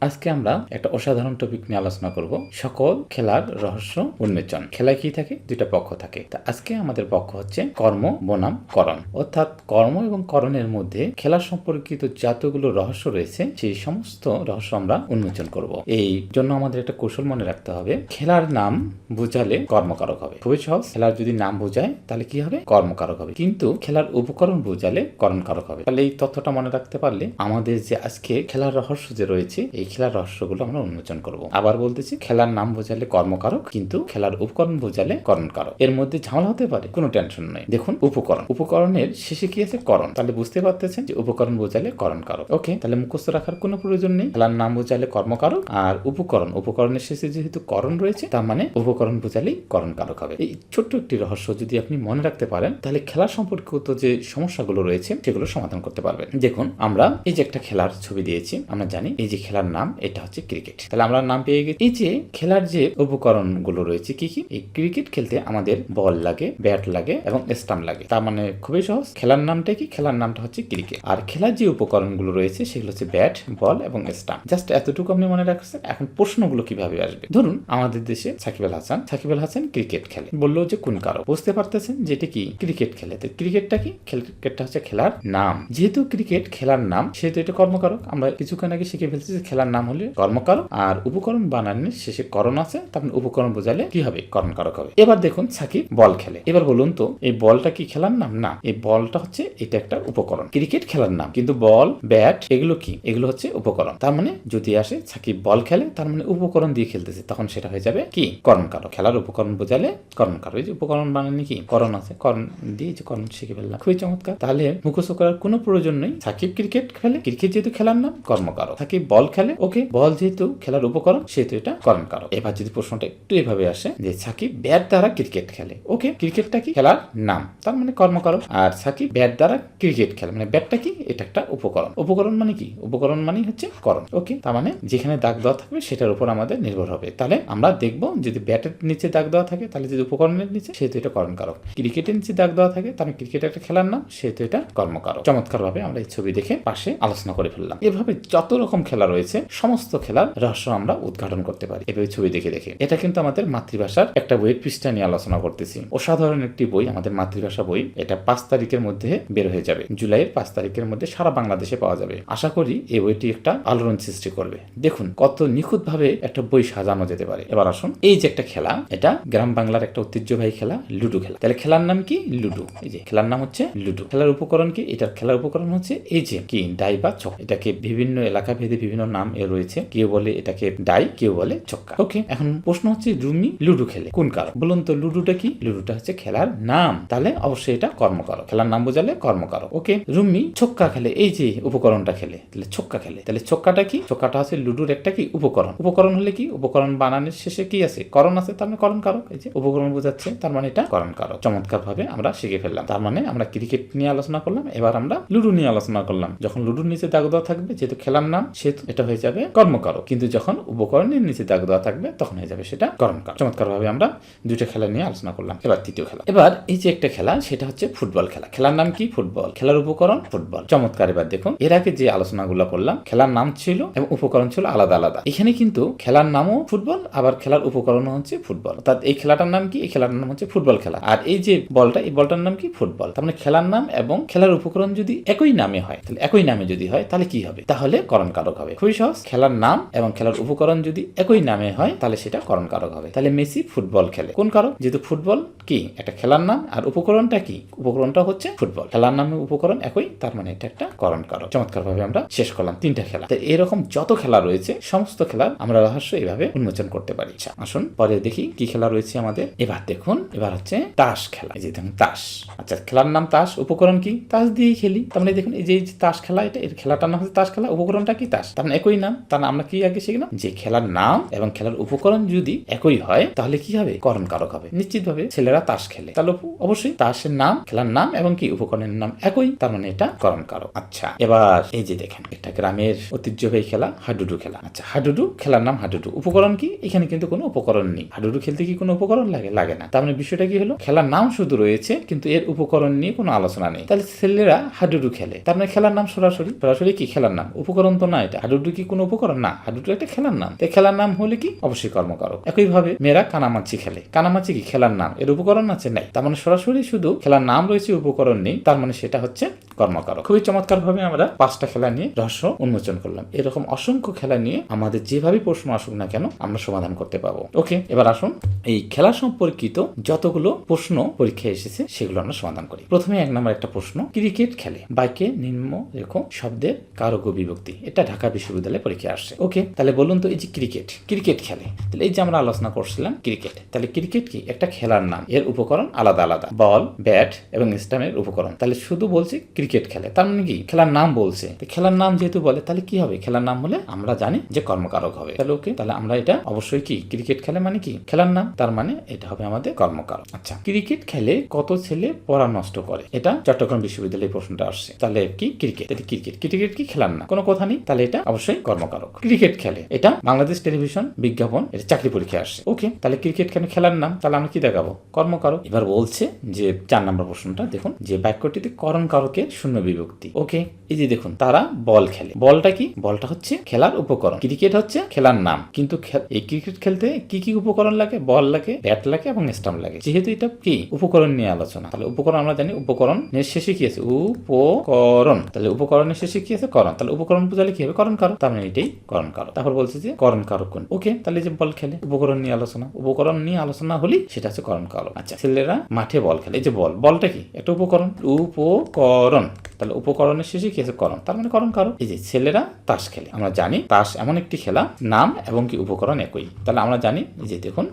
আজকে আমরা একটা অসাধারণ টপিক নিয়ে আলোচনা করব, সকল খেলার রহস্য উন্মোচন। খেলায় কি থাকে? দুইটা পক্ষ থাকে। তা আজকে আমাদের পক্ষ হচ্ছে কর্ম বনাম করণ। অর্থাৎ কর্ম এবং করণের মধ্যে খেলা সম্পর্কিত যতগুলো রহস্য রয়েছে, সেই সমস্ত রহস্য আমরা উন্মোচন করব। এই জন্য আমাদের একটা কৌশল মনে রাখতে হবে। খেলার নাম বোঝালে কর্মকারক হবে। খুবই সহজ। খেলার যদি নাম বোঝায়, তাহলে কি হবে? কর্মকারক হবে। কিন্তু খেলার উপকরণ বোঝালে করণকারক হবে। তাহলে এই তথ্যটা মনে রাখতে পারলে আমাদের যে আজকে খেলার রহস্য যে রয়েছে, এই খেলার রহস্যগুলো আমরা উন্মোচন করব। আবার বলতেছি, খেলার নাম বোঝালে কর্মকারক, কিন্তু খেলার উপকরণ বোঝালে করণকারক। এর মধ্যে ঝামেলা হতে পারে, কোনো টেনশন নেই দেখুন, উপকরণ। উপকরণের শেষে কি আছে? করণ। তাহলে বুঝতে পারতেছেন যে উপকরণ বোঝালে করণকারক। ওকে, তাহলে মুখস্থ রাখার কোনো প্রয়োজন নেই। খেলার নাম বোঝালে কর্মকারক আর উপকরণ। উপকরণের শেষে যেহেতু করণ রয়েছে, তার মানে উপকরণ বোঝালেই করণকারক হবে। এই ছোট্ট একটি রহস্য যদি আপনি মনে রাখতে পারেন, তাহলে খেলা সম্পর্কিত যে সমস্যাগুলো রয়েছে, সেগুলো সমাধান করতে পারবেন। দেখুন, আমরা এই যে একটা খেলার ছবি দিয়েছি, আমরা জানি এই যে খেলার নাম, এটা হচ্ছে ক্রিকেট তাহলে আমরা নাম পেয়ে গেছি। এই যে খেলার যে উপকরণগুলো রয়েছে, কি কি? এই ক্রিকেট খেলতে আমাদের বল লাগে ব্যাট লাগে এবং স্টাম্প লাগে। তার মানে খুবই সহজ। খেলার নামটা কি? খেলার নামটা হচ্ছে ক্রিকেট আর খেলার যে উপকরণগুলো রয়েছে, সেগুলো হচ্ছে ব্যাট বল এবং স্টাম্প জাস্ট এতটুকু আপনি মনে রাখছেন? এখন প্রশ্নগুলো কীভাবে আসবে? ধরুন, আমাদের দেশে সাকিব আল হাসান, সাকিব আল হাসান ক্রিকেট খেলে। বলল যে, কোন কারও বুঝতে পারতেছেন যে, এটা কি ক্রিকেট খেলে? ক্রিকেটটা কি? ক্রিকেটটা হচ্ছে খেলার নাম। যেহেতু ক্রিকেট খেলার নাম, সেহেতু এটা কর্মকারক। আমরা কিছুক্ষণ আগে শিখে ফেলছি যে, খেলার নাম হলে কর্মকারক আর উপকরণ বানানোর শেষে করণ আছে তখন উপকরণ বোঝালে কি হবে? করণকারক হবে। এবার দেখুন সাকিব বল খেলে। এবার বলুন তো, এই বলটা কি খেলার নাম? না, এই বলটা হচ্ছে এটা একটা উপকরণ। ক্রিকেট খেলার নাম। কিন্তু বল, ব্যাট, এগুলো কি? এগুলো হচ্ছে উপকরণ। তার মানে যদি আসে সাকিব বল খেলে, তার মানে উপকরণ দিয়ে খেলতেছে, তখন সেটা হয়ে যাবে কি? কর্মকারক। খেলার উপকরণ বোঝালে কর্মকারক। এই যে উপকরণ বানানি কি? করণ আছে। করণ দিয়ে যে করণ শিখে ফেললাম। খুবই চমৎকার। তাহলে মুখস্থ করার কোনো প্রয়োজন নেই। সাকিব ক্রিকেট খেলে, ক্রিকেট যেহেতু খেলার নাম, কর্মকারক। সাকিব বল খেলে ওকে, বল যেহেতু খেলার উপকরণ, সেহেতু এটা করণকারক এবার যদি প্রশ্নটা একটু এভাবে আসে, যে সাকিব ব্যাট দ্বারা ক্রিকেট খেলে, ওকে, ক্রিকেটটা কি খেলার নাম? তার মানে কর্মকারক। আর সাকিব ব্যাট দ্বারা ক্রিকেট খেলে মানে ব্যাটটা কি? এটা একটা উপকরণ। উপকরণ মানে কি? উপকরণ মানে হচ্ছে করণ, ওকে? তার মানে যেখানে দাগ দেওয়া থাকবে, সেটার উপর আমাদের নির্ভর হবে। তাহলে আমরা দেখব যদি ব্যাটের নিচে দাগ দেওয়া থাকে, তাহলে যদি উপকরণের নিচে, সেহেতু এটা করণকারক ক্রিকেটের নিচে দাগ দেওয়া থাকে তাহলে ক্রিকেট একটা খেলার নাম, সেহেতু এটা কর্মকারক। চমৎকার ভাবে আমরা এই ছবি দেখে পাশে আলোচনা করে ফেললাম। এভাবে যত রকম খেলা রয়েছে সমস্ত খেলার রহস্য আমরা উদ্ঘাটন করতে পারি। এভাবে ছবি দেখে দেখে। এটা কিন্তু আমাদের মাতৃভাষার একটা বইয়ের পৃষ্ঠা নিয়ে আলোচনা করতেছি। অসাধারণ একটি বই, আমাদের মাতৃভাষা বই। এটা পাঁচ তারিখের মধ্যে বের হয়ে যাবে। জুলাইয়ের পাঁচ তারিখের মধ্যে সারা বাংলাদেশে পাওয়া যাবে। আশা করি এই বইটি একটা আলোড়ন সৃষ্টি করবে। দেখুন, কত নিখুঁত ভাবে একটা বই সাজানো যেতে পারে। এবার আসুন, এই যে একটা খেলা, এটা গ্রাম বাংলার একটা ঐতিহ্যবাহী খেলা, লুডো খেলা। তাহলে খেলার নাম কি? লুডো। এই যে, খেলার নাম হচ্ছে লুডো। খেলার উপকরণ কি? এটার খেলার উপকরণ হচ্ছে এই যে, কি, ডাই বা চক এটাকে বিভিন্ন এলাকা ভেদে বিভিন্ন নাম এ রয়েছে। কেউ বলে এটাকে ডাই, কেউ বলে চক্কা ওকে এখন প্রশ্ন হচ্ছে রুমি লুডো খেলে কোন কারণ? বলুন তো, লুডোটা কি? লুডোটা হচ্ছে খেলার নাম। তাহলে অবশ্যই এটা কর্মকারক। খেলার নাম বোঝালে কর্মকারক। ওকে রুমি ছক্কা খেলে, এই যে উপকরণটা খেলে, তাহলে ছক্কা খেলে। তাহলে ছক্কাটা কি? ছক্কাটা হচ্ছে লুডুর একটা কি? উপকরণ। উপকরণ হলে কি? উপকরণ বানানোর শেষে কি আছে? করণ আছে, তার মানে করণ কারক এই যে উপকরণ বোঝাচ্ছে, তার মানে এটা করণ কারক চমৎকার ভাবে আমরা শিখে ফেললাম। তার মানে আমরা ক্রিকেট নিয়ে আলোচনা করলাম, এবার আমরা লুডো নিয়ে আলোচনা করলাম। যখন লুডোর নিচে দাগ দেওয়া থাকবে, যেহেতু খেলার নাম, সেহেতু এটা হয়ে যাবে কর্মকারক। কিন্তু যখন উপকরণের নিচে দাগ দেওয়া থাকবে, তখন হয়ে যাবে সেটা কর্মকার চমৎকার ভাবে আমরা দুইটা খেলা নিয়ে আলোচনা করলাম। এবার তৃতীয় খেলা। এবার এই যে একটা খেলা, সেটা হচ্ছে ফুটবল খেলা। খেলার নাম কি? ফুটবল। খেলার উপকরণ ফুটবল। চমৎকার। এবার দেখুন, এর আগে যে আলোচনাগুলো করলাম, খেলার নাম ছিল এবং উপকরণ ছিল আলাদা আলাদা। এখানে কিন্তু খেলার নামও ফুটবল, আবার খেলার উপকরণও হচ্ছে ফুটবল। অর্থাৎ এই খেলাটার নাম কি? এই খেলাটার নাম হচ্ছে ফুটবল খেলা। আর এই যে বলটা, এই বলটার নাম কি? ফুটবল। তার মানে খেলার নাম এবং খেলার উপকরণ যদি একই নামে হয়, তাহলে একই নামে যদি হয়, তাহলে কি হবে? তাহলে করণকারক হবে। খুবই সহজ। খেলার নাম এবং খেলার উপকরণ যদি একই নামে হয় তাহলে সেটা করণ কারক হবে। তাহলে মেসি ফুটবল খেলে। কোন কারক? যেহেতু ফুটবল কি? একটা খেলার নাম আর উপকরণটা কি? উপকরণটা হচ্ছে ফুটবল। খেলার নামে উপকরণ একই তার মানে এটা একটা করণ কারক চমৎকার ভাবে আমরা শেষ করলাম তিনটা খেলা। তো এরকম যত খেলা রয়েছে সমস্ত খেলার আমরা রহস্য এইভাবে উন্মোচন করতে পারি। আচ্ছা, আসুন পরে দেখি কি খেলা রয়েছে আমাদের। এবার দেখুন এবার হচ্ছে তাস খেলা। এই যে তাস। আচ্ছা খেলার নাম তাস উপকরণ কি? তাস দিয়ে খেলি। তার মানে দেখুন এই যে তাস খেলা এটা এর খেলাটার নাম হচ্ছে তাস খেলা উপকরণটা কি তাস? তার মানে একই নাম তার মানে আমরা কি আগে শিখলাম যে খেলার নাম এবং খেলার উপকরণ যদি একই হয়, তাহলে কি হবে? করণ কারক হবে। নিশ্চিতভাবে ছেলেরা তাস খেলে। তাহলে অবশ্যই তাসের নাম, খেলার নাম এবং কি উপকরণের নাম একই, তার মানে এটা করণ কারক আচ্ছা এবার এই যে দেখেন একটা গ্রামের ঐতিহ্যবাহী খেলা, হাডুডু খেলা। আচ্ছা হাডুডু, খেলার নাম হাডুডু। উপকরণ কি? এখানে কিন্তু কোনো উপকরণ নেই। হাডুডু খেলতে কি কোনো উপকরণ লাগে? লাগে না। তার মানে বিষয়টা কি হলো? খেলার নাম শুধু রয়েছে, কিন্তু এর উপকরণ নিয়ে কোনো আলোচনা নেই। তাহলে ছেলেরা হাডুডু খেলে। তার মানে খেলার নাম সরাসরি? সরাসরি কি খেলার নাম? উপকরণ তো না এটা। হাডুডু কি কোনো উপকরণ? না হাডুডু একটা খেলার নাম। তাই খেলার নাম হলে কি? অবশ্যই কর্মকারক। একইভাবে মেয়েরা কানামাছি খেলে। কানামাছি কি খেলার নাম? এর উপকরণ আছে নাই। তার মানে সরাসরি শুধু খেলার নাম রয়েছে, উপকরণ নেই। তার মানে সেটা হচ্ছে কর্মকারক। খুবই চমৎকার ভাবে আমরা পাঁচটা খেলা নিয়ে রহস্য উন্মোচন করলাম। এরকম অসংখ্য খেলা নিয়ে আমাদের যেভাবে প্রশ্ন আসুক না কেন, আমরা সমাধান করতে পারব। ওকে, এবার আসুন এই খেলা সম্পর্কিত যতগুলো প্রশ্ন পরীক্ষায় এসেছে, সেগুলো আমরা সমাধান করি। প্রথমে এক নম্বর একটা প্রশ্ন, ক্রিকেট খেলে। বাইকে নিম্ন রেখো শব্দের কারক বিভক্তি। এটা ঢাকা বিশ্ববিদ্যালয়ে পরীক্ষা আসছে। ওকে, তাহলে বলুন তো এই যে ক্রিকেট ক্রিকেট খেলে। তাহলে এই যে আমরা আলোচনা করছিলাম ক্রিকেট, তাহলে ক্রিকেট কি একটা খেলার নাম? এর উপকরণ আলাদা আলাদা। বল, ব্যাট এবং স্টাম্পের উপকরণ। তাহলে শুধু বলছে ক্রিকেট খেলে, তার মানে কি? খেলার নাম বলছে। খেলার নাম যেহেতু বলে, তাহলে কি হবে? খেলার নাম হলে আমরা জানি যে কর্মকারক হবে। তাহলে ওকে, তাহলে আমরা এটা অবশ্যই কি? ক্রিকেট খেলে মানে কি? খেলার নাম, তার মানে এটা হবে আমাদের কর্মকারক। আচ্ছা ক্রিকেট খেলে কত ছেলে পড়া নষ্ট করে? এটা চট্টগ্রাম বিশ্ববিদ্যালয়ে প্রশ্নটা আসছে। তাহলে কি? ক্রিকেট। ক্রিকেট। ক্রিকেট কি? খেলার না কোনো কথা নেই? তাহলে এটা অবশ্যই কর্মকারক। ক্রিকেট খেলে। এটা বাংলাদেশ টেলিভিশন বিজ্ঞাপন এটা চাকরি পরীক্ষা আসছে ওকে, তাহলে ক্রিকেট কেন খেলার নাম? তাহলে আমরা কি দেখাবো? কর্মকারক। এবার বলছে যে, চার নম্বর প্রশ্নটা, দেখুন, যে বাক্যটিতে করণ কারকের শূন্য বিভক্তি। ওকে, এই যে দেখুন, তারা বল খেলে। বলটা কি? বলটা হচ্ছে খেলার উপকরণ। ক্রিকেট হচ্ছে খেলার নাম। কিন্তু এই ক্রিকেট খেলতে কি কি উপকরণ লাগে? বল লাগে, ব্যাট লাগে এবং স্টাম্প লাগে। যেহেতু এটা কি? উপকরণ নিয়ে আলোচনা। তাহলে উপকরণ আমরা জানি, উপকরণ শেষে কি আছে? উপকরণ। তাহলে উপকরণের শেষে কি আছে? করণ। তাহলে উপকরণ বোঝালে কি হবে? করণ কারক। তার মানে এটাই করণ কারক তারপর বলছে যে করণ কারক কোন ওকে, তাহলে যে বল খেলে, উপকরণ নিয়ে আলোচনা। উপকরণ নিয়ে আলোচনা হলেই সেটা হচ্ছে করণ কারক আচ্ছা ছেলেরা মাঠে বল খেলে। এই যে বল, বলটা কি? একটা উপকরণ। উপকরণ। তাহলে উপকরণের শেষে কি আছে? করণ। তার মানে করণ কারক এই যে ছেলেরা তাস খেলে। আমরা জানি তাস এমন একটি খেলা, নাম এবং কি উপকরণ একই। তাহলে আমরা জানি যে দেখুন,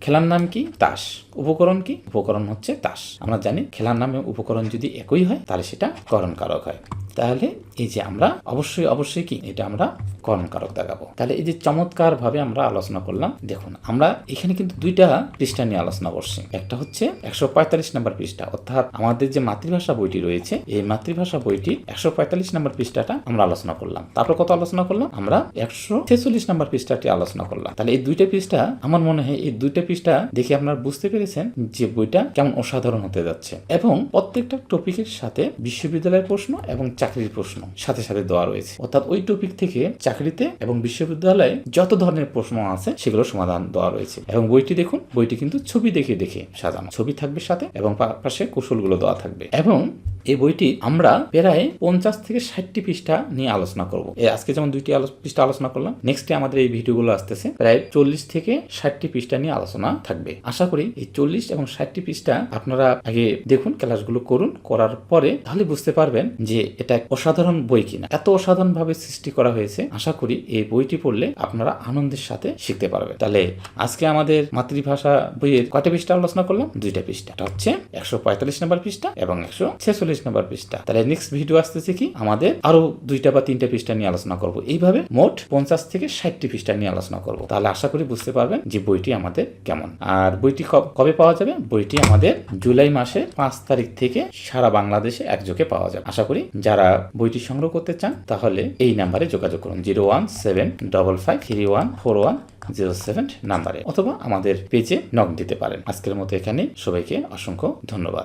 খেলার নাম কি? তাস। উপকরণ কি? উপকরণ হচ্ছে তাস। আমরা জানি, খেলার নামে উপকরণ যদি একই হয়, তাহলে সেটা করণ কারক হয়। তাহলে এই যে আমরা অবশ্যই অবশ্যই কি? এটা আমরা করণ কারক দেখাবো। তাহলে এই যে চমৎকার ভাবে আমরা আলোচনা করলাম, দেখুন, আমরা এখানে কিন্তু দুইটা পৃষ্ঠা নিয়ে আলোচনা করছি। একটা হচ্ছে একশো পঁয়তাল্লিশ নম্বর পৃষ্ঠা, অর্থাৎ আমাদের যে মাতৃভাষা বইটি রয়েছে, এই মাতৃভাষা বইটি একশো পঁয়তাল্লিশ নম্বর পৃষ্ঠাটা আমরা আলোচনা করলাম। তারপর কত আলোচনা করলাম? আমরা একশো ছেচল্লিশ নম্বর পৃষ্ঠাটি আলোচনা করলাম। তাহলে এই দুইটা পৃষ্ঠা, আমার মনে হয় এই দুইটা পৃষ্ঠা দেখে আপনারা বুঝতে পেরেছেন যে বইটা কেমন অসাধারণ হতে যাচ্ছে। এবং প্রত্যেকটা টপিকের সাথে বিশ্ববিদ্যালয়ের প্রশ্ন এবং চাকরির প্রশ্ন সাথে সাথে দেওয়া রয়েছে। অর্থাৎ ওই টপিক থেকে চাকরিতে এবং বিশ্ববিদ্যালয়ে যত ধরনের প্রশ্ন আছে সেগুলো সমাধান দেওয়া রয়েছে। এবং বইটি দেখুন, বইটি কিন্তু ছবি দেখে দেখে সাজানো। ছবি থাকবে সাথে এবং পাশে কৌশলগুলো দেওয়া থাকবে। এবং এই বইটি আমরা প্রায় পঞ্চাশ থেকে ষাটটি পৃষ্ঠা নিয়ে আলোচনা করব। আজকে যেমন দুইটি পৃষ্ঠা আলোচনা করলাম নেক্সটে আমাদের এই ভিডিওগুলো আসতেছে। প্রায় চল্লিশ থেকে ষাটটি পৃষ্ঠা নিয়ে আলোচনা থাকবে। আশা করি এই চল্লিশ এবং ষাটটি পৃষ্ঠা আপনারা আগে দেখুন ক্লাসগুলো করুন, করার পরে তাহলে বুঝতে পারবেন যে এটা অসাধারণ বই কিনা। এত অসাধারণ ভাবে সৃষ্টি করা হয়েছে, আশা করি এই বইটি পড়লে আপনারা আনন্দের সাথে শিখতে পারবেন। তাহলে আজকে আমাদের মাতৃভাষা বইয়ের কয়টা পৃষ্ঠা আলোচনা করলাম? দুইটা পৃষ্ঠা। এটা হচ্ছে একশো পঁয়তাল্লিশ নম্বর পৃষ্ঠা এবং একশো ছেচল্লিশ নম্বর পৃষ্ঠা। তাহলে নেক্সট ভিডিও আসতেছে কি? আমাদের আরও দুইটা বা তিনটা পৃষ্ঠা নিয়ে আলোচনা করব। এইভাবে মোট পঞ্চাশ থেকে ষাটটি পৃষ্ঠা নিয়ে আলোচনা করব। তাহলে আশা করি বুঝতে পারবেন যে বইটি আমাদের কেমন। আর বইটি কবে পাওয়া যাবে? বইটি আমাদের জুলাই মাসে পাঁচ তারিখ থেকে সারা বাংলাদেশে একযোগে পাওয়া যাবে। আশা করি যারা বইটি সংগ্রহ করতে চান, তাহলে এই নাম্বারে যোগাযোগ করুন। Zero one seven double five three one four one zero seven নাম্বারে। অথবা আমাদের পেজে নক দিতে পারেন। আজকের মতো এখানে সবাইকে অসংখ্য ধন্যবাদ।